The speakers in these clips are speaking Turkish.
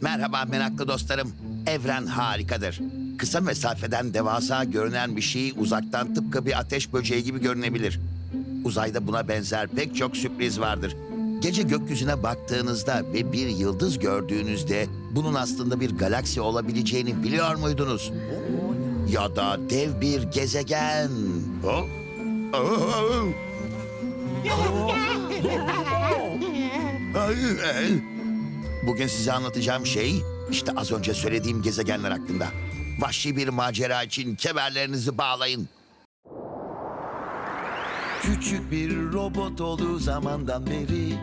Merhaba meraklı dostlarım. Evren harikadır. Kısa mesafeden devasa görünen bir şey uzaktan tıpkı bir ateş böceği gibi görünebilir. Uzayda buna benzer pek çok sürpriz vardır. Gece gökyüzüne baktığınızda ve bir yıldız gördüğünüzde bunun aslında bir galaksi olabileceğini biliyor muydunuz? Ya da dev bir gezegen. Oh. Oh. Bugün size anlatacağım şey işte az önce söylediğim gezegenler hakkında. Vahşi bir macera için kemerlerinizi bağlayın. Küçük bir robot olduğu zamandan beri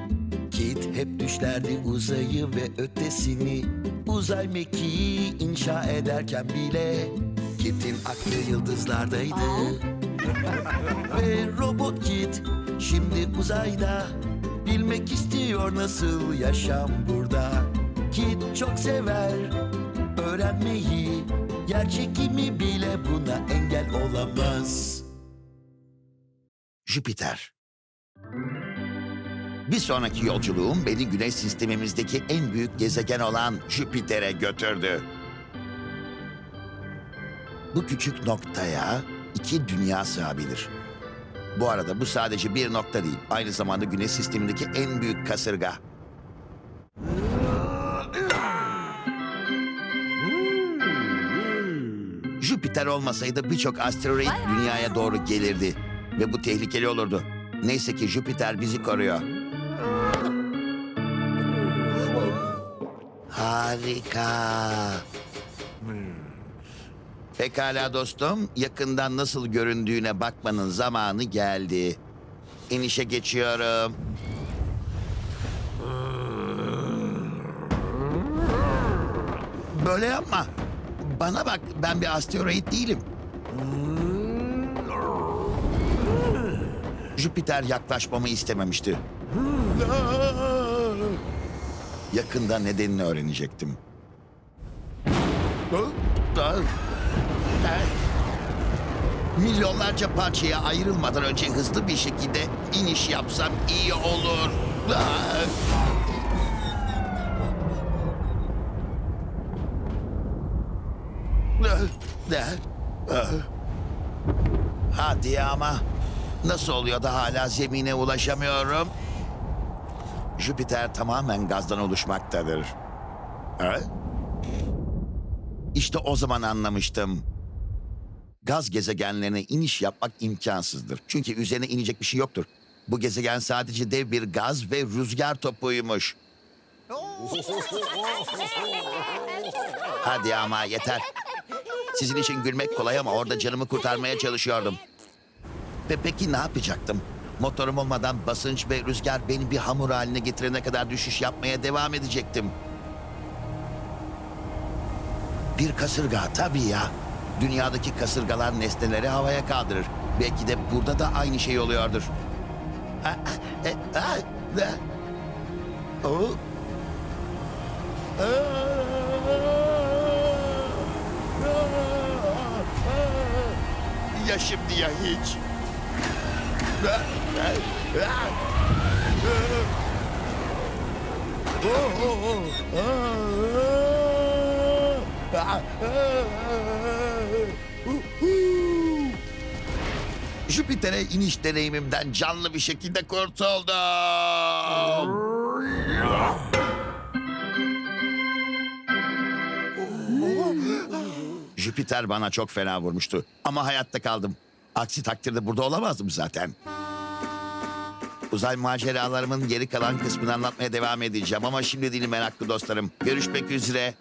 Kit hep düşlerdi uzayı ve ötesini Uzay mekiği inşa ederken bile Kit'in aklı yıldızlardaydı Ve robot Kit şimdi uzayda Bilmek istiyor nasıl yaşam burada Kit çok sever öğrenmeyi Yer çekimi bile buna engel olamaz Jüpiter. Bir sonraki yolculuğum beni güneş sistemimizdeki en büyük gezegen olan Jüpiter'e götürdü. Bu küçük noktaya iki dünya sığabilir. Bu arada bu sadece bir nokta değil, aynı zamanda güneş sistemindeki en büyük kasırga. Jüpiter olmasaydı birçok asteroid dünyaya doğru gelirdi ve bu tehlikeli olurdu. Neyse ki Jüpiter bizi koruyor. Harika. Pekala dostum, yakından nasıl göründüğüne bakmanın zamanı geldi. İnişe geçiyorum. Böyle yapma. Bana bak, ben bir asteroid değilim. Jüpiter yaklaşmamı istememişti. Yakında nedenini öğrenecektim. Milyonlarca parçaya ayrılmadan önce hızlı bir şekilde iniş yapsam iyi olur. Hadi ama. Nasıl oluyor da hala zemine ulaşamıyorum? Jüpiter tamamen gazdan oluşmaktadır. Ha? İşte o zaman anlamıştım. Gaz gezegenlerine iniş yapmak imkansızdır. Çünkü üzerine inecek bir şey yoktur. Bu gezegen sadece dev bir gaz ve rüzgar topuymuş. Hadi ama yeter. Sizin için gülmek kolay ama orada canımı kurtarmaya çalışıyordum. Ve peki ne yapacaktım? Motorum olmadan basınç ve rüzgar beni bir hamur haline getirene kadar düşüş yapmaya devam edecektim. Bir kasırga tabii ya. Dünyadaki kasırgalar nesneleri havaya kaldırır. Belki de burada da aynı şey oluyordur. Ya şimdi ya hiç. Jüpiter'e iniş deneyimimden canlı bir şekilde kurtuldum. Jüpiter bana çok fena vurmuştu ama hayatta kaldım. Aksi takdirde burada olamazdım zaten. Uzay maceralarımın geri kalan kısmını anlatmaya devam edeceğim ama şimdi değil meraklı dostlarım. Görüşmek üzere.